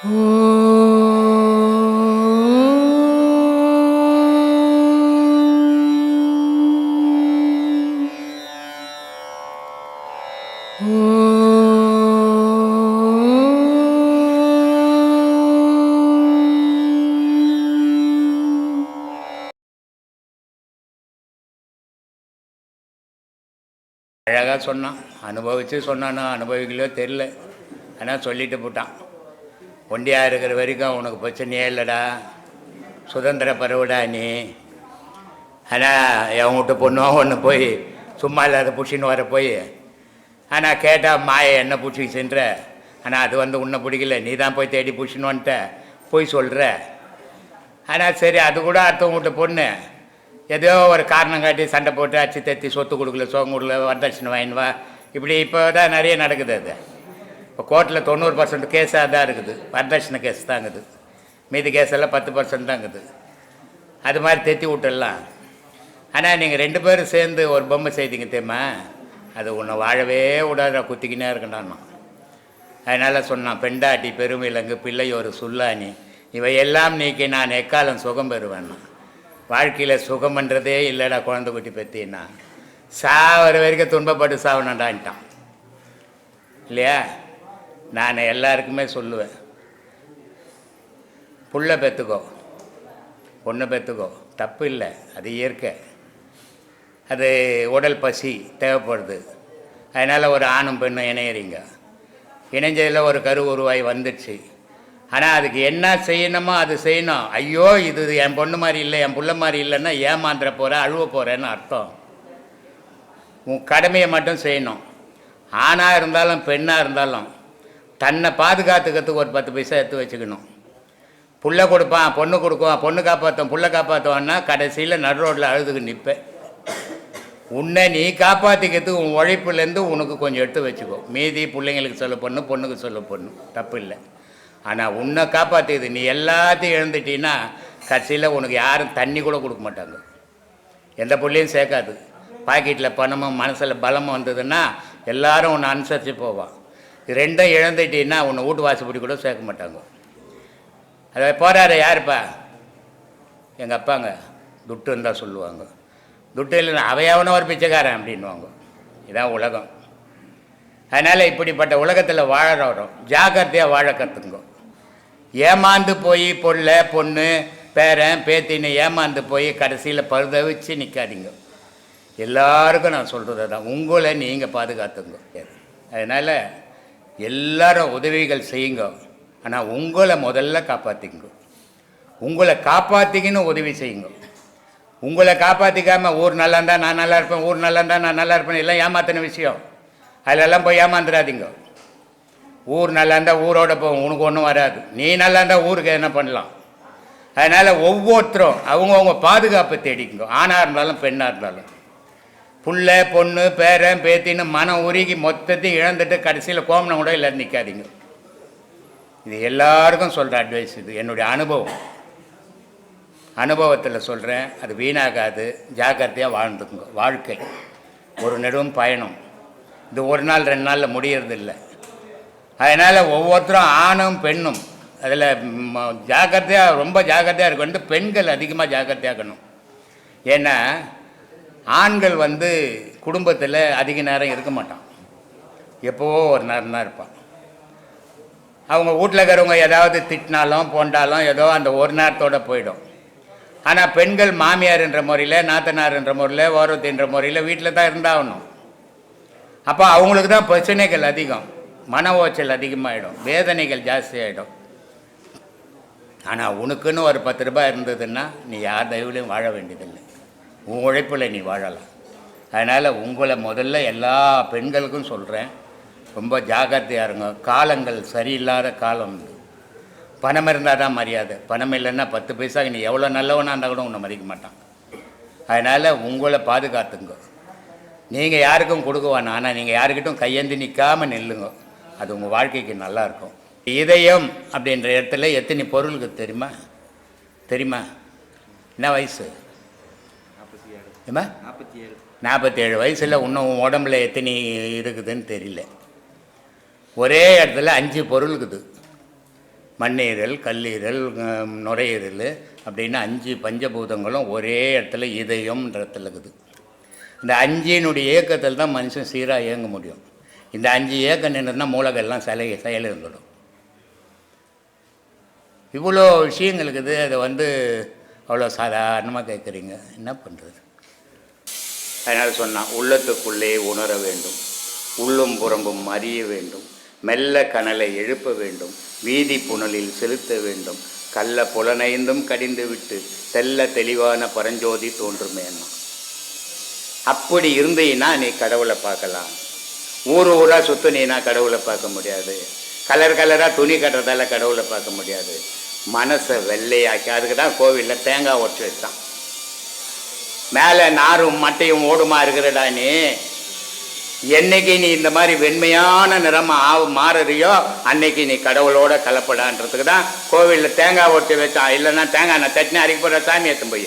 அழகாக சொன்னான். அனுபவித்து சொன்னானா அனுபவிக்கலையோ தெரில ஆனால் சொல்லிட்டு போட்டான். ஒண்டியாக இருக்கிற வரைக்கும் உனக்கு பிரச்சனையே இல்லைடா. சுதந்திர பறவைடா நீ. ஆனால் என் வீட்டு பொண்ணும் ஒன்று போய் சும்மா இல்லாத பிடிச்சின்னு வர போய். ஆனால் கேட்டால் மாயை என்ன பிடிச்சி சென்ற? ஆனால் அது வந்து உன்னை பிடிக்கல. நீ தான் போய் தேடி பிடிச்சின்னு வந்துட்ட. போய் சொல்கிற ஆனால் சரி அது கூட அடுத்தவங்ககிட்ட பொண்ணு. ஏதோ ஒரு காரணம் காட்டி சண்டை போட்டு அச்சு தத்தி சொத்து கொடுக்கல சோகம் கொடுக்கல வரதட்சணை வாங்கினுவா இப்படி இப்போ தான் நிறைய நடக்குது அது. இப்போ கோர்ட்டில் தொண்ணூறு பர்சன்ட் கேஸாக தான் இருக்குது. வரதட்சணை கேஸ் தாங்குது மீதி கேஸ் எல்லாம் பத்து பர்சன்ட் தாங்குது அது மாதிரி தெத்தி விட்டுடலாம். ஆனால் நீங்கள் ரெண்டு பேரும் சேர்ந்து ஒரு பொம்மை செய்தீங்க தெரியுமா? அது உன்னை வாழவே விடாத குத்திக்கினே இருக்கண்டான் அதனால் சொன்னான் பெண்டாட்டி பெருமிலங்கு பிள்ளை ஒரு சுல்லானி இவையெல்லாம் நீக்கி நான் எக்காலம் சுகம் பெறுவேன் வாழ்க்கையில் சுகம்ன்றதே இல்லைடா குழந்தை குட்டி பற்றினா சாவர வரைக்கும் துன்பப்பட்டு சாவணுண்டான்ட்டான் இல்லையா? நான் எல்லாருக்குமே சொல்லுவேன். புள்ள பெற்றுக்கோ பொண்ணை பெற்றுக்கோ தப்பு இல்லை. அது இயற்கை. அது உடல் பசி தேவைப்படுது. அதனால் ஒரு ஆணும் பெண்ணும் இணையறீங்க. இணைஞ்சதில் ஒரு கரு உருவாய் வந்துடுச்சு. ஆனால் அதுக்கு என்ன செய்யணுமோ அது செய்யணும். ஐயோ இது என் பொண்ணு மாதிரி இல்லை என் பிள்ளை மாதிரி இல்லைன்னா ஏமாந்துட போகிற அழுவ போகிறேன்னு அர்த்தம். உன் கடமையை மட்டும் செய்யணும். ஆணாக இருந்தாலும் பெண்ணாக இருந்தாலும் தன்னை பாதுகாத்துக்கிறதுக்கு ஒரு பத்து பைசா எடுத்து வச்சுக்கணும். புள்ள கொடுப்பான் பொண்ணு கொடுக்குவான் பொண்ணு காப்பாற்றும் புள்ள காப்பாற்றுவான்னா கடைசியில் நடு ரோட்டில் அழுதுக்கு நிற்பேன் உன்னை நீ காப்பாற்றிக்கிறதுக்கு உன் உழைப்புலேருந்து உனக்கு கொஞ்சம் எடுத்து வச்சுக்கோ. மீதி பிள்ளைங்களுக்கு சொல்ல பொண்ணு பொண்ணுக்கு சொல்ல பொண்ணு. தப்பு இல்லை ஆனால் உன்னை காப்பாற்றிக்கிது நீ எல்லாத்தையும் இழந்துட்டீன்னா கடைசியில் உனக்கு யாரும் தண்ணி கூட கொடுக்க மாட்டாங்க. எந்த பிள்ளையும் சேர்க்காது. பாக்கெட்டில் பணமும் மனசில் பலமும் வந்ததுன்னா எல்லாரும் உன்னை அனுசரித்து போவான். ரெண்டும் இழந்துட்டீன்னா உன்னை வீட்டு வாசப்படி கூட சேர்க்க மாட்டாங்க. அதை போகிறாரு யாருப்பா? எங்கள் அப்பாங்க. துட்டுன்னு தான் சொல்லுவாங்க. துட்டு இல்லைன்னா அவையாவன ஒரு பிச்சைக்காரன் அப்படின்வாங்க இதான் உலகம். அதனால் இப்படிப்பட்ட உலகத்தில் வாழறோம். ஜாக்கிரதையாக வாழ கற்றுங்க ஏமாந்து போய் பொல்ல பொண்ணு பேரன் பேத்தின்னு ஏமாந்து போய் கடைசியில் பரிதவிச்சு நிற்காதீங்க எல்லாருக்கும் நான் சொல்கிறது தான் உங்களை நீங்கள் பாதுகாத்துங்க அதனால் எல்லாரும் உதவிகள் செய்யுங்க. ஆனால் உங்களை முதல்ல காப்பாற்றிங்க உங்களை காப்பாற்றிக்கின்னு உதவி செய்யுங்க. உங்களை காப்பாற்றிக்காம ஊர் நல்லா இருந்தால் நான் நல்லா இருப்பேன் ஊர் நல்லா இருந்தால் நான் நல்லா இருப்பேன் எல்லாம் ஏமாத்தின விஷயம். அதிலெல்லாம் போய் ஏமாந்துடாதீங்க. ஊர் நல்லா இருந்தால் ஊரோட போ உனக்கு ஒன்றும் வராது. நீ நல்லா இருந்தால் ஊருக்கு என்ன பண்ணலாம்? அதனால் ஒவ்வொருத்தரும் அவங்கவுங்க பாதுகாப்பை தேடிக்குங்க. ஆணாக இருந்தாலும் பெண்ணாக இருந்தாலும். புள்ள பொண்ணு பேரன் பேத்தின்னு மனம் உருகி மொத்தத்தையும் இழந்துட்டு கடைசியில் கோமனம் கூட இல்லை நிற்காதீங்க இது எல்லாருக்கும் சொல்கிற அட்வைஸ் இது. என்னுடைய அனுபவம். அனுபவத்தில் சொல்கிறேன் அது வீணாகாது. ஜாக்கிரதையாக வாழ்ந்துக்குங்க. வாழ்க்கை. ஒரு நெடும் பயணம். இது ஒரு நாள் ரெண்டு நாளில் முடியறதில்லை. அதனால் ஒவ்வொருத்தரும் ஆணும் பெண்ணும். அதில் ஜாக்கிரதையாக ரொம்ப ஜாக்கிரதையாக இருக்கணும் பெண்கள் அதிகமாக ஜாக்கிரதையாக இருக்கணும். ஏன்னா ஆண்கள் வந்து குடும்பத்தில் அதிக நேரம் இருக்க மாட்டான். எப்போவோ ஒரு நேரம் தான் இருப்பான். அவங்க வீட்டில் இருக்கிறவங்க ஏதாவது திட்டினாலும் போண்டாலும் ஏதோ அந்த ஒரு நேரத்தோட போயிடும். ஆனால் பெண்கள் மாமியார்ன்ற முறையில் நாத்தனார்ன்ற முறையில் ஓரத்தின்ற முறையில் வீட்டில் தான் இருந்தாகணும். அப்போ அவங்களுக்கு தான் பிரச்சனைகள் அதிகம். மன ஓச்சல் அதிகமாகிடும் வேதனைகள் ஜாஸ்தி ஆகிடும் ஆனால் உனக்குன்னு ஒரு பத்து ரூபாய் இருந்ததுன்னா நீ யார் தயவுலையும் வாழ வேண்டியதில்லை. உன் உழைப்பில் நீ வாழலாம். அதனால் உங்களை முதல்ல எல்லா பெண்களுக்கும் சொல்கிறேன் ரொம்ப ஜாக்கிரதையாக இருங்க. காலங்கள் சரியில்லாத காலம். பணம் இருந்தால் தான் மரியாதை. பணம் இல்லைன்னா பத்து பைசாக்கு நீ எவ்வளோ நல்லவனாக இருந்தால் கூட உன்னை மதிக்க மாட்டான். அதனால் உங்களை பாதுகாத்துங்க. நீங்கள் யாருக்கும் கொடுக்க வேணாம். ஆனால் நீங்கள் யாருக்கிட்டும் கையேந்தி நிற்காமல் நில்லுங்க. அது உங்கள் வாழ்க்கைக்கு நல்லா இருக்கும். இதயம் அப்படின்ற இடத்துல எத்தனை பொருளுக்கு தெரியுமா? தெரியுமா? என்ன வயசு? ஏம்மா நாற்பத்தி ஏழு. நாற்பத்தேழு வயசில் இன்னும் உடம்புல எத்தனை இருக்குதுன்னு தெரியல. ஒரே இடத்துல அஞ்சு பொருள் இருக்குது. மண்ணீரல் கல்லீரல் நுரையீரல் அப்படின்னு அஞ்சு பஞ்சபூதங்களும் ஒரே இடத்துல இதயம்ன்ற இடத்துல இருக்குது. இந்த அஞ்சினுடைய இயக்கத்தில் தான் மனுஷன் சீராக இயங்க முடியும். இந்த அஞ்சு இயக்கம் நின்றுனா மூலகெல்லாம் சிலை செயல் இருந்துடும் இவ்வளோ விஷயங்கள் இருக்குது அதை வந்து அவ்வளோ சாதாரணமாக கேட்குறீங்க. என்ன பண்ணுறது அதனால் சொன்னான் உள்ளத்துக்குள்ளே உணர வேண்டும். உள்ளும் புறம்பும் அறிய வேண்டும். மெல்ல கனலை எழுப்ப வேண்டும். வீதி புனலில் செலுத்த வேண்டும். கள்ள புலனைந்தும் கடிந்து விட்டு தெல்ல தெளிவான பரஞ்சோதி தோன்றுமேனா அப்படி இருந்தீன்னா நீ கடவுளை பார்க்கலாம். ஊர் ஊராக சுற்றுனீன்னா கடவுளை பார்க்க முடியாது. கலர் கலராக துணி கட்டுறதால கடவுளை பார்க்க முடியாது. மனசை வெள்ளையாக்கி அதுக்கு தான் கோவிலில் தேங்காய் உடச்சி வச்சான். மேலே நாரும் மட்டையும் ஓடுமா இருக்கிறடா நீ? என்னைக்கு நீ இந்த மாதிரி வெண்மையான நிறம் ஆவு மாறுறியோ அன்னைக்கு நீ கடவுளோட கலப்படான்றதுக்கு தான் கோவிலில் தேங்காய் ஒட்டி வச்சான் இல்லைன்னா தேங்காய் நான் தட்டினி அரைக்க போகிற சாமி எடுத்து போய்.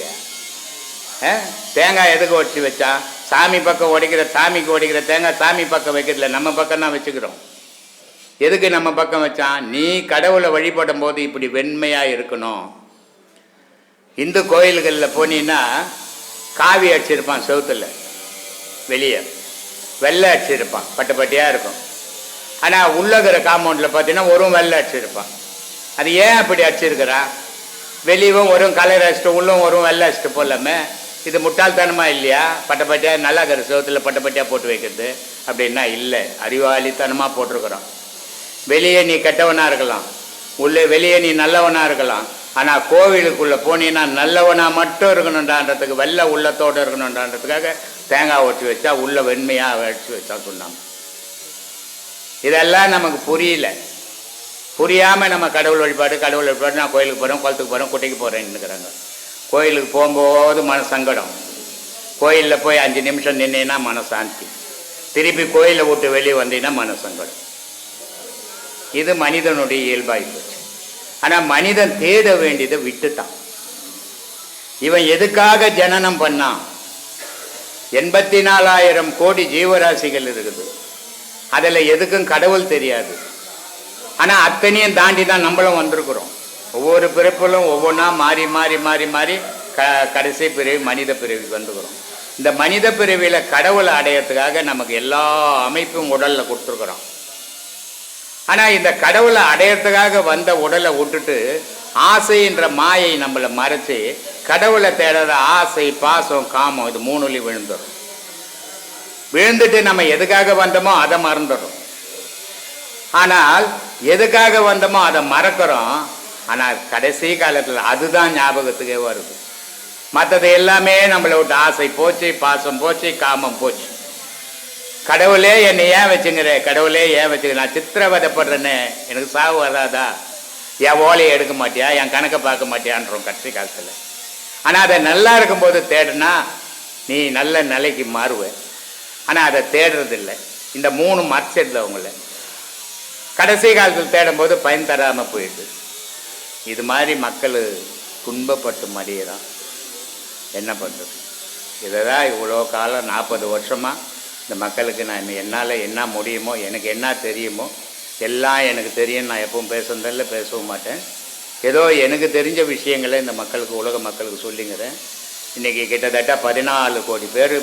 ஆ? தேங்காய் எதுக்கு ஒட்டி வச்சா? சாமி பக்கம் உடைக்கிற சாமிக்கு உடைக்கிற தேங்காய் சாமி பக்கம் வைக்கிறதில்ல நம்ம பக்கம் தான் வச்சுக்கிறோம். எதுக்கு நம்ம பக்கம் வச்சான் நீ கடவுளை வழிபடும் போது இப்படி வெண்மையாக இருக்கணும். இந்து கோயில்களில் போனீங்கன்னா காவி அடிச்சிருப்பான் செவுத்தில். வெளியே. வெள்ளை அடிச்சிருப்பான். பட்டு பட்டியாக இருக்கும். ஆனால் உள்ளகிற காம்பவுண்டில் பார்த்தீங்கன்னா ஒரு வெள்ளை அடிச்சிருப்பான். அது ஏன் அப்படி அடிச்சிருக்கிறான் வெளியவும் வரும் கலர் அடிச்சுட்டு உள்ளும் வரும் வெள்ளை அடிச்சுட்டு போடலாமே. இது முட்டாள்தனமா இல்லையா? பட்டப்பட்டியாக நல்லா இருக்கிற செவத்தில் பட்டப்பட்டியாக போட்டு வைக்கிறது அப்படின்னா இல்லை. அறிவாளித்தனமாக போட்டிருக்கிறோம். வெளியே நீ கெட்டவனாக இருக்கலாம். உள்ளே வெளியே நீ நல்லவனாக இருக்கலாம். ஆனால் கோவிலுக்குள்ளே போனீங்கன்னா நல்லவனா மட்டும் இருக்கணுண்டான்றதுக்கு வெள்ளை உள்ளத்தோடு இருக்கணுண்டான்றதுக்காக தேங்காய் ஒட்டி வச்சா உள்ள வெண்மையாக அடிச்சு வச்சா சொன்னாங்க. இதெல்லாம் நமக்கு புரியல. புரியாமல் நம்ம கடவுள் வழிபாடு கடவுள் வழிபாடு நான் கோயிலுக்கு போகிறோம் குளத்துக்கு போகிறேன் குட்டைக்கு போகிறேன்னுக்கிறாங்க கோயிலுக்கு போகும்போது மன சங்கடம் கோயிலில் போய் அஞ்சு நிமிஷம் நின்னீன்னா மனசாந்தி. திருப்பி கோயிலை விட்டு வெளியே வந்தீங்கன்னா மன சங்கடம் இது மனிதனுடைய இயல்பாய்ப்பு ஆனால் மனிதன் தேட வேண்டியதை விட்டுட்டான். இவன் எதுக்காக ஜனனம் பண்ணான்? எண்பத்தி நாலாயிரம் கோடி ஜீவராசிகள் இருக்குது. அதில் எதுக்கும் கடவுள் தெரியாது. ஆனால் அத்தனையும் தாண்டி தான் நம்மளும் வந்திருக்கிறோம். ஒவ்வொரு பிறப்பிலும் ஒவ்வொன்றா மாறி மாறி மாறி மாறி க கடைசி பிறவி மனித பிறவி வந்துக்கிறோம். இந்த மனித பிறவியில் கடவுளை அடையறதுக்காக நமக்கு எல்லா அமைப்பும் உடலில் கொடுத்துருக்குறோம் ஆனால் இந்த கடவுளை அடையறதுக்காக வந்த உடலை விட்டுட்டு ஆசைன்ற மாயை நம்மளை மறைச்சி கடவுளை தேடாத ஆசை பாசம் காமம் இது மூணுலி விழுந்துடும் விழுந்துட்டு நம்ம எதுக்காக வந்தோமோ அதை மறந்துடும். ஆனால் எதுக்காக வந்தோமோ அதை மறக்கிறோம். ஆனால் கடைசி காலத்தில் அதுதான் ஞாபகத்துக்கே வருது. மற்றது எல்லாமே நம்மளை விட்டு ஆசை போச்சு பாசம் போச்சு காமம் போச்சு. கடவுளே என்னை ஏன் வச்சுங்கிற? கடவுளே ஏன் வச்சுக்கிற? நான் சித்திரவதைப்படுறேனே. எனக்கு சாவு வராதா? என் ஓலையை எடுக்க மாட்டியா? என் கணக்கை பார்க்க மாட்டியான்றோம் கடைசி காலத்தில். ஆனால் அதை நல்லா இருக்கும்போது தேடுனா நீ நல்ல நிலைக்கு மாறுவ. ஆனால் அதை தேடுறதில்லை. இந்த மூணு மறைச்சிடல உங்களை. கடைசி காலத்தில் தேடும்போது பயன் தராமல் போயிடுது. இது மாதிரி மக்கள் துன்பப்பட்டு மடியிறான் என்ன பண்ணுறது இதை தான் இவ்வளோ காலம் நாற்பது வருஷமாக இந்த மக்களுக்கு நான் என்னால் என்ன முடியுமோ எனக்கு என்ன தெரியுமோ எல்லாம் எனக்கு தெரியும் நான் எப்பவும் பேசுறதில்ல பேசவும் மாட்டேன். ஏதோ எனக்கு தெரிஞ்ச விஷயங்களை இந்த மக்களுக்கு உலக மக்களுக்கு சொல்லிங்கிறேன். இன்றைக்கி கிட்டத்தட்ட பதினாலு கோடி பேர்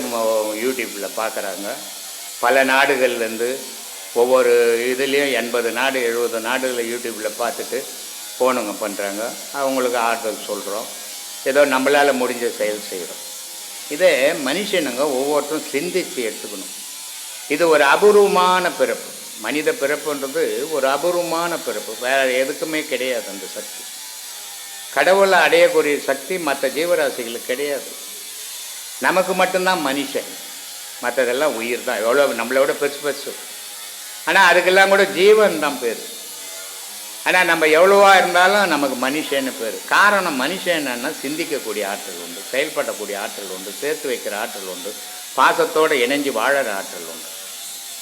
யூடியூப்பில் பார்க்குறாங்க பல நாடுகள்லேருந்து ஒவ்வொரு இதுலேயும் எண்பது நாடு எழுபது நாடுகளில் யூடியூப்பில் பார்த்துட்டு ஃபோனுங்க பண்ணுறாங்க அவங்களுக்கு ஆறுதல் சொல்கிறோம் ஏதோ நம்மளால் முடிஞ்ச செயல் செய்கிறோம் இதே மனுஷனுங்க ஒவ்வொருத்தரும் சிந்தித்து எடுத்துக்கணும். இது ஒரு அபூர்வமான பிறப்பு. மனித பிறப்புன்றது ஒரு அபூர்வமான பிறப்பு. வேறு எதுக்குமே கிடையாது அந்த சக்தி. கடவுளை அடையக்கூடிய சக்தி மற்ற ஜீவராசிகளுக்கு கிடையாது. நமக்கு மட்டும்தான் மனுஷன். மற்றதெல்லாம் உயிர் தான். எவ்வளோ நம்மளை விட பெருசு பெருசு. ஆனால் அதுக்கெல்லாம் கூட ஜீவன் தான் பேர். ஆனால் நம்ம எவ்வளோவா இருந்தாலும் நமக்கு மனுஷன்னு பேர். காரணம் மனுஷன் என்னன்னா சிந்திக்கக்கூடிய ஆற்றல் உண்டு செயல்படக்கூடிய ஆற்றல் உண்டு சேர்த்து வைக்கிற ஆற்றல் உண்டு பாசத்தோடு இணைஞ்சு வாழற ஆற்றல் உண்டு.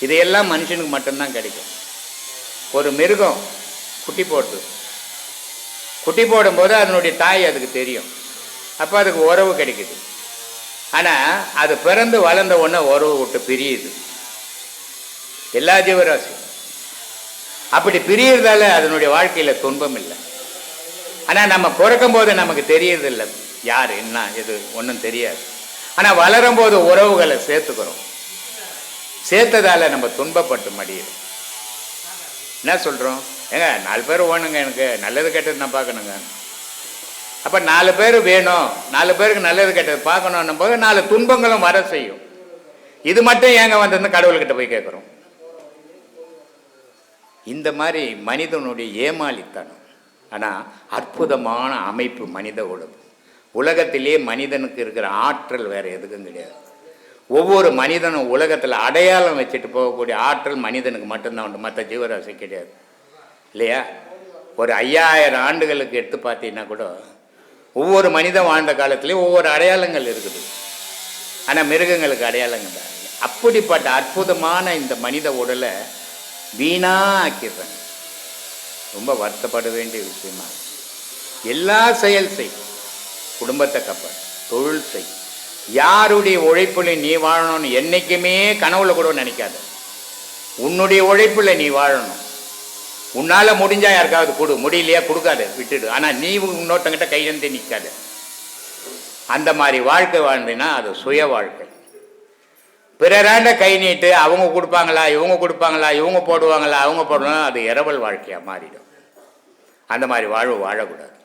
இதையெல்லாம் மனுஷனுக்கு மட்டும்தான் கிடைக்கும். ஒரு மிருகம் குட்டி போட்டு குட்டி போடும்போது அதனுடைய தாய் அதுக்கு தெரியும். அப்போ அதுக்கு உறவு கிடைக்குது. ஆனால் அது பிறந்து வளர்ந்த உடனே உறவு விட்டு பிரியுது. எல்லா ஜீவராசியும். அப்படி பிரியறதால அதனுடைய வாழ்க்கையில் துன்பம் இல்லை. ஆனால் நம்ம பிறக்கும் போது நமக்கு தெரியறதில்லை. யார் என்ன எது ஒன்றும் தெரியாது. ஆனால் வளரும் போது உறவுகளை சேர்த்துக்கிறோம். சேர்த்ததால நம்ம துன்பப்பட்டு மடியுது என்ன சொல்கிறோம் ஏங்க நாலு பேர் வேணுங்க எனக்கு. நல்லது கெட்டது நான் பார்க்கணுங்க. அப்போ நாலு பேர் வேணும். நாலு பேருக்கு நல்லது கெட்டது பார்க்கணுன்னும் போது நாலு துன்பங்களும் வர செய்யும். இது மட்டும் ஏங்க வந்ததுன்னு கடவுள்கிட்ட போய் கேட்குறோம் இந்த மாதிரி மனிதனுடைய ஏமாளித்தனம். ஆனால் அற்புதமான அமைப்பு மனித உலகம். உலகத்திலே மனிதனுக்கு இருக்கிற ஆற்றல் வேற எதுக்கும் கிடையாது. ஒவ்வொரு மனிதனும் உலகத்தில் அடையாளம் வச்சுட்டு போகக்கூடிய ஆற்றல் மனிதனுக்கு மட்டும்தான் உண்டு. மற்ற ஜீவராசி கிடையாது. இல்லையா? ஒரு ஐயாயிரம் ஆண்டுகளுக்கு எடுத்து பார்த்தீங்கன்னா கூட ஒவ்வொரு மனிதன் வாழ்ந்த காலத்துலேயும் ஒவ்வொரு அடையாளங்கள் இருக்குது. ஆனால் மிருகங்களுக்கு அடையாளங்கள் தான் அப்படிப்பட்ட அற்புதமான இந்த மனித உடலை வீணாக்கிடுறாங்க ரொம்ப வருத்தப்பட வேண்டிய விஷயமா? எல்லா செயல் செய். குடும்பத்தை கப்பல் தொழில் செய். யாருடைய உழைப்புல நீ வாழணும்னு என்னைக்குமே கனவுல கூட நினைக்காத. உன்னுடைய உழைப்புல நீ வாழணும். உன்னால முடிஞ்சா யாருக்காவது கொடு. முடியலையா கொடுக்காத. விட்டுடு. ஆனா நீ இன்னொருத்தங்கிட்ட கையெழுந்து நிற்காத அந்த மாதிரி வாழ்க்கை வாழ்ந்தீங்கன்னா அது சுய வாழ்க்கை. பிறராண்ட கை நீட்டு. அவங்க கொடுப்பாங்களா? இவங்க கொடுப்பாங்களா? இவங்க போடுவாங்களா? அவங்க போடுவாங்க அது இரவல் வாழ்க்கையாக மாறிடும். அந்த மாதிரி வாழ்வு வாழக்கூடாது.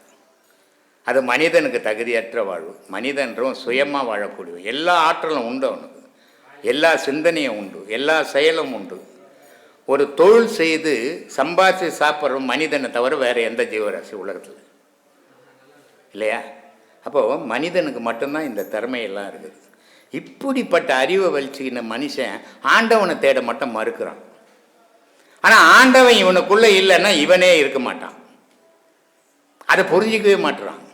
அது மனிதனுக்கு தகுதியற்ற வாழ்வு. மனிதன்றும் சுயமாக வாழக்கூடிய எல்லா ஆற்றலும் உண்டு அவனுக்கு. எல்லா சிந்தனையும் உண்டு. எல்லா செயலும் உண்டு. ஒரு தொழில் செய்து சம்பாதிச்சு சாப்பிட்ற மனிதனை தவிர வேறு எந்த ஜீவராசி உலகத்தில்? இல்லையா? அப்போது மனிதனுக்கு மட்டும்தான் இந்த திறமையெல்லாம் இருக்குது. இப்படிப்பட்ட அறிவை வலிச்சுக்கின மனுஷன் ஆண்டவனை தேட மட்டும் மறுக்கிறான். ஆனால் ஆண்டவன் இவனுக்குள்ளே இல்லைன்னா இவனே இருக்க மாட்டான். அதை புரிஞ்சிக்கவே மாட்டுறான்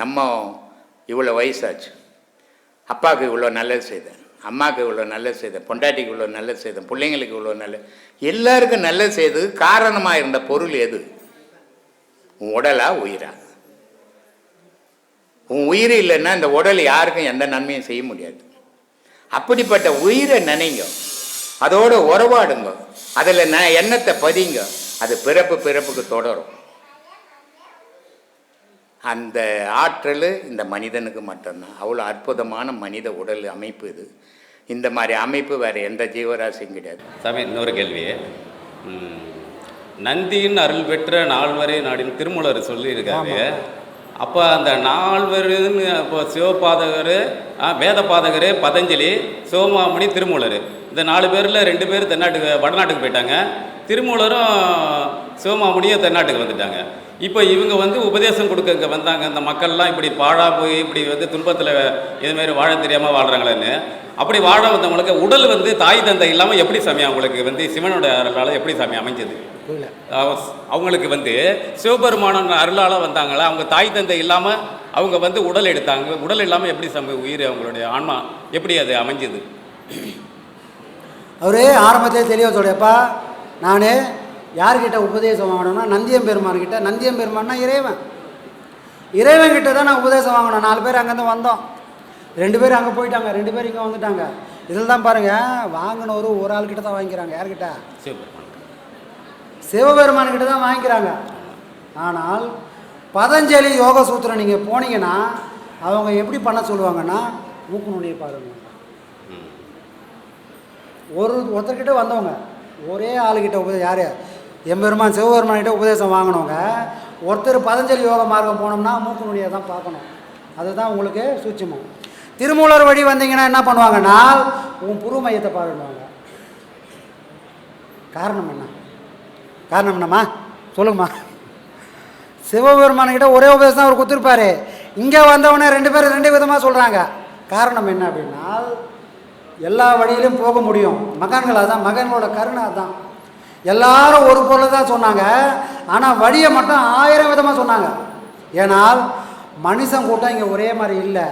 நம்ம இவ்வளோ வயசாச்சு. அப்பாவுக்கு இவ்வளோ நல்லது செய்தேன். அம்மாவுக்கு இவ்வளோ நல்லது செய்தேன். பொண்டாட்டிக்கு இவ்வளோ நல்லது செய்தேன். பிள்ளைங்களுக்கு இவ்வளோ நல்லது. எல்லாருக்கும் நல்லது செய்தது காரணமாக இருந்த பொருள் எது? உன் உடலா உயிரா? உன் உயிர் இல்லைன்னா இந்த உடல் யாருக்கும் எந்த நன்மையும் செய்ய முடியாது. அப்படிப்பட்ட உயிரை நினைங்க. அதோட உறவாடுங்க. அதில் ந எண்ணத்தை பதிங்க. அது பிறப்பு பிறப்புக்கு தொடரும். அந்த ஆற்றல் இந்த மனிதனுக்கு மட்டும்தான். அவ்வளோ அற்புதமான மனித உடல் அமைப்பு இது. இந்த மாதிரி அமைப்பு வேறு எந்த ஜீவராசியும் கிடையாது. சாமி இன்னொரு கேள்வி. நந்தியின் அருள் பெற்ற நால்வரே நாடின் திருமூலர் சொல்லியிருக்காரு. அப்போ அந்த நால்வருன்னு இப்போ சிவபாதகர் வேதபாதகர் பதஞ்சலி சிவமாமணி திருமூலர். இந்த நாலு பேரில் ரெண்டு பேர் தென்னாட்டுக்கு வடநாட்டுக்கு போயிட்டாங்க. திருமூலரும் சிவமாமணியும் தென்னாட்டுக்கு வந்துட்டாங்க. இப்போ இவங்க வந்து உபதேசம் கொடுக்க இங்கே வந்தாங்க. இந்த மக்கள்லாம் இப்படி பாழா போய் இப்படி வந்து துன்பத்தில் இதுமாரி வாழ தெரியாமல் வாழ்கிறாங்களேன்னு அப்படி வாழ வந்தவங்களுக்கு உடல் வந்து தாய் தந்தை இல்லாமல் எப்படி சாமி அவங்களுக்கு வந்து சிவனோட அருளால் எப்படி சாமி அமைஞ்சது? அவங்களுக்கு வந்து சிவபெருமானன் அருளால் வந்தாங்களா? அவங்க தாய் தந்தை இல்லாமல் அவங்க வந்து உடல் எடுத்தாங்க. உடல் இல்லாமல் எப்படி சம உயிர் அவங்களுடைய ஆன்மா எப்படி அது அமைஞ்சது? அவரே ஆரம்பத்திலே தெளிவாக சொல்றப்பா நான் யார்கிட்ட உபதேசம் வாங்கணும்னா நந்தியம் பெருமான்கிட்ட நந்தியம் பெருமான்னா இறைவன். இறைவன் கிட்ட தான் நான் உபதேசம் வாங்கணும். நாலு பேர் அங்கேருந்து வந்தோம். ரெண்டு பேர் அங்கே போயிட்டாங்க. ரெண்டு பேர் இங்கே வந்துட்டாங்க. இதில் தான் பாருங்கள் வாங்கினவர் ஒரு ஆள் கிட்ட தான் வாங்கிக்கிறாங்க. யார்கிட்ட? சிவபெருமான் சிவபெருமான் கிட்ட தான் வாங்கிக்கிறாங்க. ஆனால் பதஞ்சலி யோக சூத்திரம் நீங்கள் போனீங்கன்னா அவங்க எப்படி பண்ண சொல்லுவாங்கன்னா மூக்கு நுனியை பாருங்க. ஒரு ஒருத்தர்கிட்ட வந்தவங்க. ஒரே ஆளுகிட்ட உபதேசம் யார்? எம்பெருமான் சிவபெருமான்கிட்ட உபதேசம் வாங்கினவங்க ஒருத்தர் பதஞ்சலி யோக மார்க்கம் போனோம்னா மூக்கு தான் பார்க்கணும். அதுதான் உங்களுக்கு சூட்சமம். திருமூலர் வழி வந்தீங்கன்னா என்ன பண்ணுவாங்கன்னா உன் புரு மையத்தை பாருவாங்க காரணம் என்ன? காரணம் என்னம்மா? சொல்லுங்கம்மா. சிவபெருமான்கிட்ட ஒரே உபதேசம் அவர் கொடுத்துருப்பாரு. இங்கே வந்தவொடனே ரெண்டு பேரும் ரெண்டு விதமாக சொல்கிறாங்க காரணம் என்ன அப்படின்னா எல்லா வழியிலும் போக முடியும். மகான்கள் அதான் மகன்களோட கருணை அதான். எல்லாரும் ஒரு பொருளை தான் சொன்னாங்க. ஆனால் வழியை மட்டும் ஆயிரம் விதமாக சொன்னாங்க. ஏனால் மனுஷன் கூட்டம் இங்கே ஒரே மாதிரி இல்லை.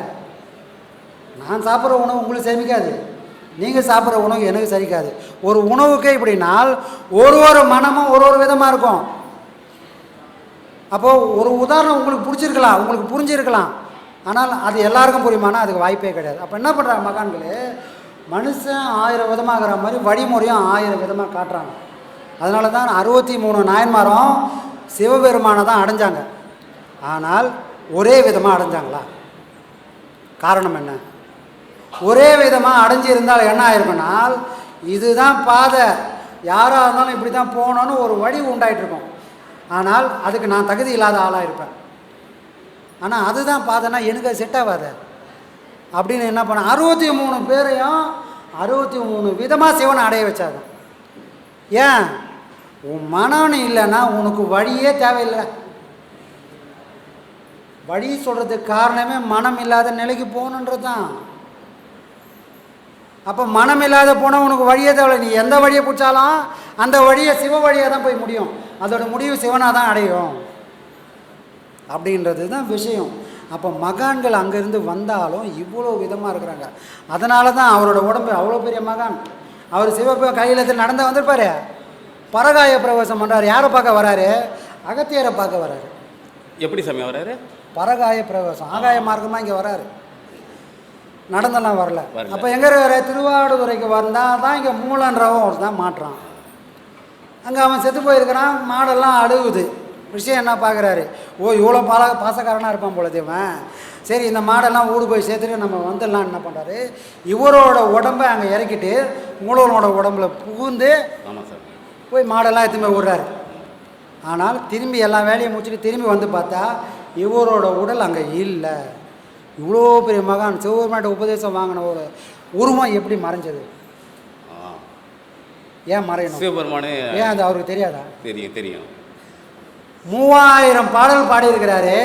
நான் சாப்பிட்ற உணவு உங்களுக்கு சேமிக்காது. நீங்கள் சாப்பிட்ற உணவு எனக்கு சரிக்காது ஒரு உணவுக்கே இப்படினால் ஒரு ஒரு மனமும் ஒரு ஒரு விதமாக இருக்கும். அப்போது ஒரு உதாரணம் உங்களுக்கு பிடிச்சிருக்கலாம் உங்களுக்கு புரிஞ்சிருக்கலாம். ஆனால் அது எல்லாருக்கும் புரியுமானா அதுக்கு வாய்ப்பே கிடையாது. அப்போ என்ன பண்ணுறாங்க மகான்களே? மனுஷன் ஆயிரம் விதமாகிற மாதிரி வழிமுறையும் ஆயிரம் விதமாக காட்டுறாங்க. அதனால தான் அறுபத்தி மூணு நாயன்மாரும் சிவபெருமானை தான் அடைஞ்சாங்க. ஆனால் ஒரே விதமாக அடைஞ்சாங்களா? காரணம் என்ன? ஒரே விதமாக அடைஞ்சிருந்தால் என்ன ஆயிருக்குனால் இதுதான் பாதை. யாராக இருந்தாலும் இப்படி தான் போகணும்னு ஒரு வழி உண்டாயிட்டிருக்கும். ஆனால் அதுக்கு நான் தகுதி இல்லாத ஆளாக இருப்பேன் ஆனால் அதுதான் பாதைன்னா எனக்கு அது செட் ஆகாது. அப்படின்னு என்ன பண்ண அறுபத்தி மூணு பேரையும் அறுபத்தி மூணு விதமாக சிவனை அடைய வச்சாங்க ஏன்? உன் மனம்னு இல்லைன்னா உனக்கு வழியே தேவையில்லை. வழி சொல்கிறதுக்கு காரணமே மனம் இல்லாத நிலைக்கு போகணுன்றது தான் அப்போ மனம் இல்லாத போனால் உனக்கு வழியே தேவை நீ எந்த வழியை பிடிச்சாலும் அந்த வழியை சிவ வழியாக தான் போய் முடியும். அதோட முடிவு சிவனாக தான் அடையும். அப்படின்றது தான் விஷயம். அப்போ மகான்கள் அங்கேருந்து வந்தாலும் இவ்வளோ விதமாக இருக்கிறாங்க. அதனால தான் அவரோட உடம்பு அவ்வளோ பெரிய மகான். அவர் சிவப்ப கையில் எடுத்து நடந்து வந்திருப்பாரு. பரகாய பிரவேசம் பண்ணுறாரு யாரை பார்க்க வராரு? அகத்தியரை பார்க்க வராரு. எப்படி சாமி வராரு? பரகாய பிரவேசம். ஆகாய மார்க்கமாக இங்கே வராரு. நடந்தெல்லாம் வரல. வரல. அப்போ எங்கே இருக்கிற திருவாடுதுறைக்கு வந்தால் தான் இங்கே மூலன்றவன் ஒரு தான் மாட்டுறான். அங்கே அவன் செத்து போயிருக்கிறான். மாடெல்லாம் அழுகுது விஷயம் என்ன பார்க்குறாரு? ஓ இவ்வளோ பால பாசக்காரனாக இருப்பான் போல தேவன். சரி இந்த மாடெல்லாம் ஊடு போய் சேர்த்துட்டு நம்ம வந்துடலாம் என்ன பண்ணுறாரு இவரோட உடம்பை அங்கே இறக்கிட்டு மூலவனோட உடம்புல புகுந்து ஆமாம் சார். போய் மாடெல்லாம் போய் விடுறாரு ஆனால் திரும்பி எல்லா வேலையும் முடிச்சுட்டு திரும்பி வந்து பார்த்தா இவரோட உடல் அங்கே இல்லை. இவ்வளோ பெரிய மகான் சிவபெருமாட்ட உபதேசம் வாங்கின ஒரு உருவம் எப்படி மறைஞ்சது? ஏன் மறையணும்? சிவபெருமானே ஏன் அது அவருக்கு தெரியாதா? தெரியும் தெரியும். மூவாயிரம் பாடல் பாடியிருக்கிறாரு.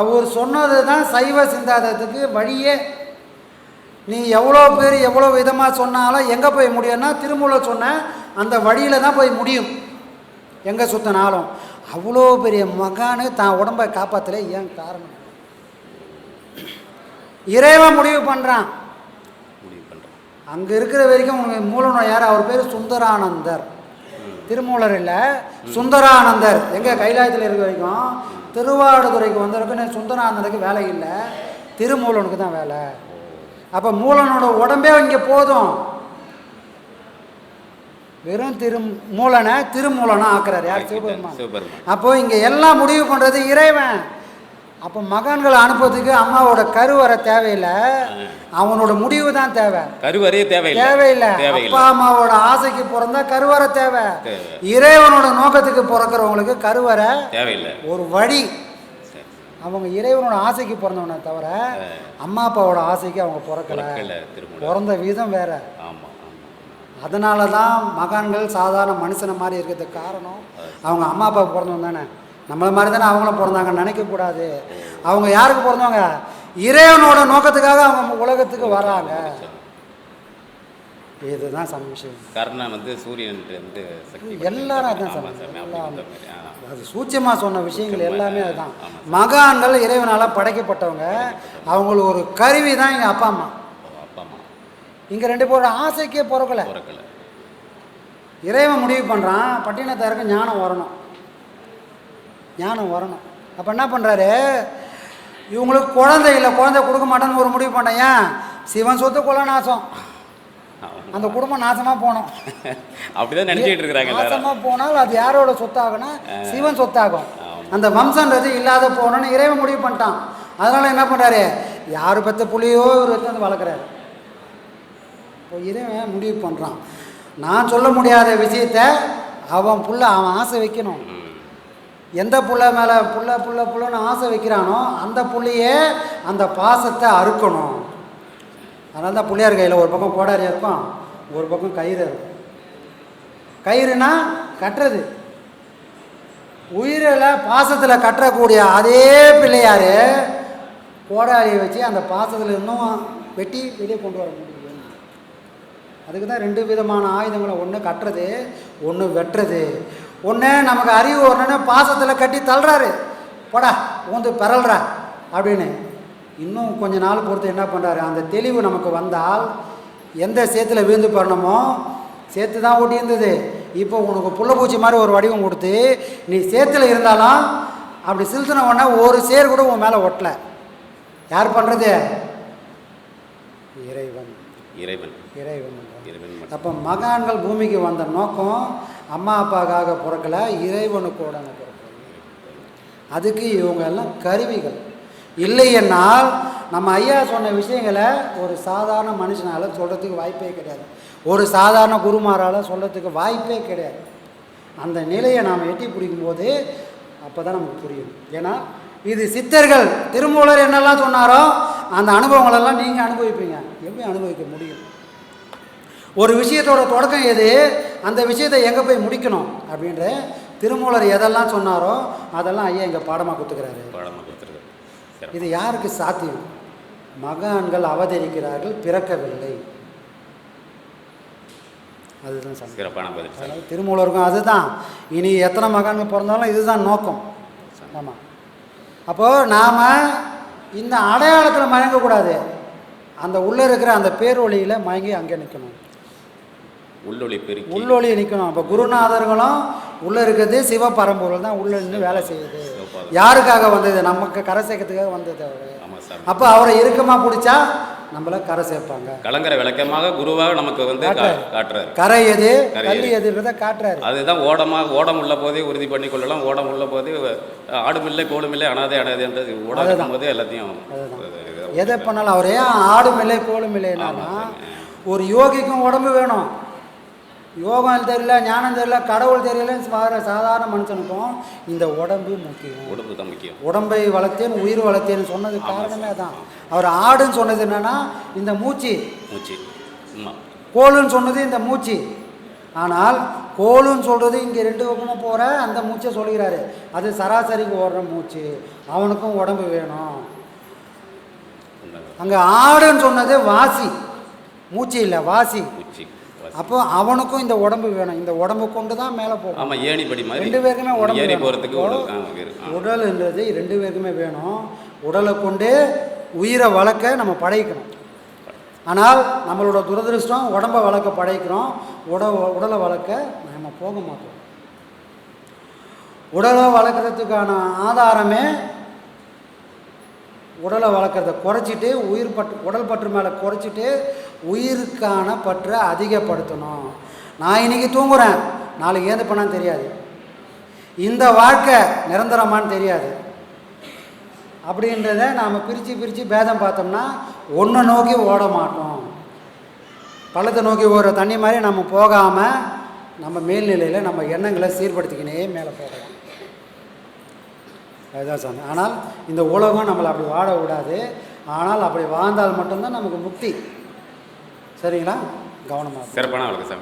அவர் சொன்னது தான் சைவ சிந்தாந்தத்துக்கு வழியே. நீ எவ்வளோ பேர் எவ்வளோ விதமாக சொன்னாலும் எங்கே போய் முடியும்னா திருமூல சொன்ன அந்த வழியில் தான் போய் முடியும். எங்கே சுற்றினாலும் அவ்வளோ பெரிய மகானு தான் உடம்பை காப்பாற்றல ஏன் காரணம்? இறைவன் முடிவு பண்ணுறான் முடிவு பண்ணுறேன் அங்கே இருக்கிற வரைக்கும் உனக்கு மூலனர் யார்? அவர் பேர் சுந்தரானந்தர். திருமூலர் இல்லை சுந்தரானந்தர். எங்கே? கைலாயத்தில் இருக்க வரைக்கும். திருவாடுதுறைக்கு வந்தவருக்கு சுந்தரானந்தருக்கு வேலை இல்லை. திருமூலனுக்கு தான் வேலை. அப்போ மூலனோட உடம்பே இங்கே போதும். வெறும் திரு மூலனை திருமூலனா ஆக்குறாரு. யார்? சிவபெருமான். சிவபெருமான். அப்போ இங்கே எல்லாம் முடிவு பண்ணுறது இறைவன். அப்போ மகன்களை அனுப்புறதுக்கு அம்மாவோட கருவறை தேவையில்லை. அவனோட முடிவு தான் தேவை. கருவறையே தேவையில்லை. தேவையில்லை. அப்பா அம்மாவோட ஆசைக்கு பிறந்தா கருவறை தேவை. தேவை. இறைவனோட நோக்கத்துக்கு பிறக்கிறவங்களுக்கு கருவறை தேவையில்லை. ஒரு வழி. அவங்க இறைவனோட ஆசைக்கு பிறந்தவனே தவிர அம்மா அப்பாவோட ஆசைக்கு அவங்க பிறக்கல. பிறந்த விதம் வேற. அதனால தான் மகான்கள் சாதாரண மனுஷனை மாதிரி இருக்கிறதுக்கு காரணம். அவங்க அம்மா அப்பா பிறந்தவங்க தானே. நம்மள மாதிரி தானே அவங்களும் பிறந்தாங்க நினைக்கக்கூடாது. அவங்க யாருக்கு பிறந்தவங்க? இறைவனோட நோக்கத்துக்காக அவங்க உலகத்துக்கு வராங்க. இதுதான் சம விஷயம் கர்ணன் வந்து சூரியன் வந்து எல்லாரும் அதான் ஆமாம் சாமி. சாமி எல்லாம். அப்படின்ற மாதிரி ஆ. அது சூட்சமாக சொன்ன விஷயங்கள் எல்லாமே அதுதான். மகான்கள் இறைவனால் படைக்கப்பட்டவங்க. அவங்களுக்கு ஒரு கருவி தான் எங்கள் அப்பா அம்மா. அப்பா அம்மா. இங்கே ரெண்டு பேரோட ஆசைக்கே பிறக்கல. இறைவன் முடிவு பண்ணுறான் பட்டினத்தாருக்கு ஞானம் வரணும். ஞானம் வரணும். அப்போ என்ன பண்ணுறாரு இவங்களுக்கு குழந்தை இல்லை குழந்தை கொடுக்க மாட்டேன்னு ஒரு முடிவு பண்ணேன் ஏன்? சிவன் சொத்து கொள்ள நாசம். அந்த குடும்பம் நாசமாக போகணும். அப்படிதான் நினைச்சிட்டு இருக்கிறாங்க நாசமாக போனால் அது யாரோட சொத்தாகும்னா சிவன் சொத்தாகும். அந்த வம்சன்றது இல்லாத போகணும்னு இறைவன் முடிவு பண்ணிட்டான். அதனால் என்ன பண்ணுறாரு யார் பெற்ற புள்ளியோ இவர் எடுத்து வந்து வளர்க்குறாரு. இப்போ இறைவன் முடிவு பண்ணுறான் நான் சொல்ல முடியாத விஷயத்த அவன் புள்ள அவன் ஆசை வைக்கணும். எந்த புள்ள மேலே புள்ள புள்ள புள்ளன்னு ஆசை வைக்கிறானோ அந்த புள்ளையே அந்த பாசத்தை அறுக்கணும். அதனால தான் பிள்ளையார் கையில் ஒரு பக்கம் கோடாரி இருக்கும் ஒரு பக்கம் கயிறு இருக்கும். கயிறுனா கட்டுறது. உயிரில் பாசத்தில் கட்டக்கூடிய அதே பிள்ளையார் கோடாரியை வச்சு அந்த பாசத்தில் இன்னும் வெட்டி வெளியே கொண்டு வர முடியும். அதுக்கு தான் ரெண்டு விதமான ஆயுதங்களை ஒன்று கட்டுறது ஒன்று வெட்டுறது. ஒன்று நமக்கு அறிவு வரணுன்னு பாசத்தில் கட்டி தள்ளுறாரு. போடா ஊந்து பெறல்றா அப்படின்னு. இன்னும் கொஞ்ச நாள் பொறுத்து என்ன பண்ணுறாரு அந்த தெளிவு நமக்கு வந்தால் எந்த சேத்துல விழுந்து போடணுமோ சேத்து தான் ஓட்டி இருந்தது. இப்போ உனக்கு புள்ளப்பூச்சி மாதிரி ஒரு வடிவம் கொடுத்து நீ சேத்துல இருந்தாலும் அப்படி செலுத்தின உடனே ஒரு சேர் கூட உன் மேலே ஒட்டலை. யார் பண்ணுறது இறைவன். இறைவன். இறைவன் அப்போ மகான்கள் பூமிக்கு வந்த நோக்கம் அம்மா அப்பாக்காக பிறக்கல இறைவனுக்கூட பிறக்கல. அதுக்கு இவங்க எல்லாம் கருவிகள். இல்லையென்னால் நம்ம ஐயா சொன்ன விஷயங்களை ஒரு சாதாரண மனுஷனால் சொல்கிறதுக்கு வாய்ப்பே கிடையாது. ஒரு சாதாரண குருமாரால் சொல்கிறதுக்கு வாய்ப்பே கிடையாது. அந்த நிலையை நாம் எட்டி பிடிக்கும்போது அப்போ தான் நமக்கு புரியும். ஏன்னா இது சித்தர்கள் திருமூலர் என்னெல்லாம் சொன்னாரோ அந்த அனுபவங்களெல்லாம் நீங்கள் அனுபவிப்பீங்க. எப்படி அனுபவிக்க முடியும்? ஒரு விஷயத்தோட தொடக்கம் எது? அந்த விஷயத்தை எங்கே போய் முடிக்கணும்? அப்படின்ற திருமூலர் எதெல்லாம் சொன்னாரோ அதெல்லாம் ஐயா இங்கே பாடமாக கொடுத்துக்கிறாரு. பாடமாக கொடுத்துருக்கு சரி இது யாருக்கு சாத்தியம்? மகான்கள் அவதரிக்கிறார்கள் பிறக்கவில்லை. அதுதான் சிறப்பான பதில் திருமூலருக்கும் அதுதான். இனி எத்தனை மகான்கள் பிறந்தாலும் இதுதான் நோக்கம். ஆமாம் அப்போது நாம் இந்த அடையாளத்தில் மயங்கக்கூடாது. அந்த உள்ளே இருக்கிற அந்த பேரொழியில் மயங்கி அங்கே நிற்கணும் உள்ளொளி பெருக்கி. உள்ளொளி நிற்கணும் அப்போ குருநாதர்களும் உள்ளே இருக்கிறது சிவபரம்பொருள் தான் உள்ளே நின்று வேலை செய்யுது. யாருக்காக வந்தது? நமக்கு கரை சேர்க்கறதுக்காக வந்தது அவர். அப்போ அவரை இறுக்கமாக பிடிச்சா நம்மள கரை சேர்ப்பாங்க. கலங்கரை விளக்கமாக குருவாக நமக்கு வந்து காட்டுறாரு. கரை எது? கரை கல் எது. எதுன்றதை காட்டுறாரு. அதுதான் ஓடமாக ஓடம் உள்ள போதே உறுதி பண்ணி கொள்ளலாம். ஓடம் உள்ள போதே ஆடுமில்லை கோடுமில்லை அனாதை அனாதைன்றது அதுதான். இருக்கும்போதே எல்லாத்தையும். எதை பண்ணாலும்? அவரே ஆடும் இல்லை கோலும் இல்லைன்னா ஒரு யோகிக்கும் உடம்பு வேணும். யோகம் தெரியல ஞானம் தெரியல கடவுள் தெரியலன்னு சாதாரண சாதாரண மனுஷனுக்கும் இந்த உடம்பு முக்கியம். உடம்பு தான் முக்கியம். உடம்பை வளர்த்தேன் உயிர் வளர்த்தேன்னு சொன்னது காரணமே தான் அவர் ஆடுன்னு சொன்னது என்னன்னா இந்த மூச்சு. மூச்சு. கோலுன்னு சொன்னது இந்த மூச்சு. ஆனால் கோலுன்னு சொல்கிறது இங்கே ரெண்டு பக்கமாக போகிற அந்த மூச்சை சொல்கிறாரு அது சராசரிக்கு ஓடுற மூச்சு. அவனுக்கும் உடம்பு வேணும். அங்கே ஆடுன்னு சொன்னது வாசி. மூச்சு இல்லை வாசி. மூச்சு. அப்போ அவனுக்கும் இந்த உடம்பு வேணும். இந்த உடம்பு கொண்டு தான் மேலே போகும் ஆமா ஏணிப்படி மாதிரி. ரெண்டு பேருக்குமே உடம்பு ஏறி. போகிறதுக்கு. உடல்ன்றது ரெண்டு பேருக்குமே வேணும். உடலை கொண்டு உயிரை வளர்க்க நம்ம படைக்கணும். ஆனால் நம்மளோட துரதிருஷ்டம் உடம்பை வளர்க்க படைக்கிறோம். உட உடலை வளர்க்க நம்ம போக மாட்டோம். உடலை வளர்க்குறதுக்கான ஆதாரமே உடலை வளர்க்குறத குறைச்சிட்டு உயிர் பற்று உடல் பற்று மேலே குறைச்சிட்டு உயிருக்கான பற்றை அதிகப்படுத்தணும். நான் இன்றைக்கி தூங்குறேன். நாளைக்கு ஏந்து பண்ணான்னு தெரியாது. இந்த வாழ்க்கை நிரந்தரமான்னு தெரியாது. அப்படின்றத நாம் பிரித்து பிரித்து பேதம் பார்த்தோம்னா ஒன்றை நோக்கி ஓட மாட்டோம். பள்ளத்தை நோக்கி ஓடுற தண்ணி மாதிரி நம்ம போகாமல் நம்ம மேல்நிலையில் நம்ம எண்ணங்களை சீர்படுத்திக்கினே மேலே போகலாம். அதுதான் சொன்னேன். ஆனால் இந்த உலகம் நம்மளை அப்படி வாழ விடாது. ஆனால் அப்படி வாழ்ந்தால் மட்டும்தான் நமக்கு முக்தி. சரிங்களா? கவனமாக சிறப்பான வழக்கு சார்.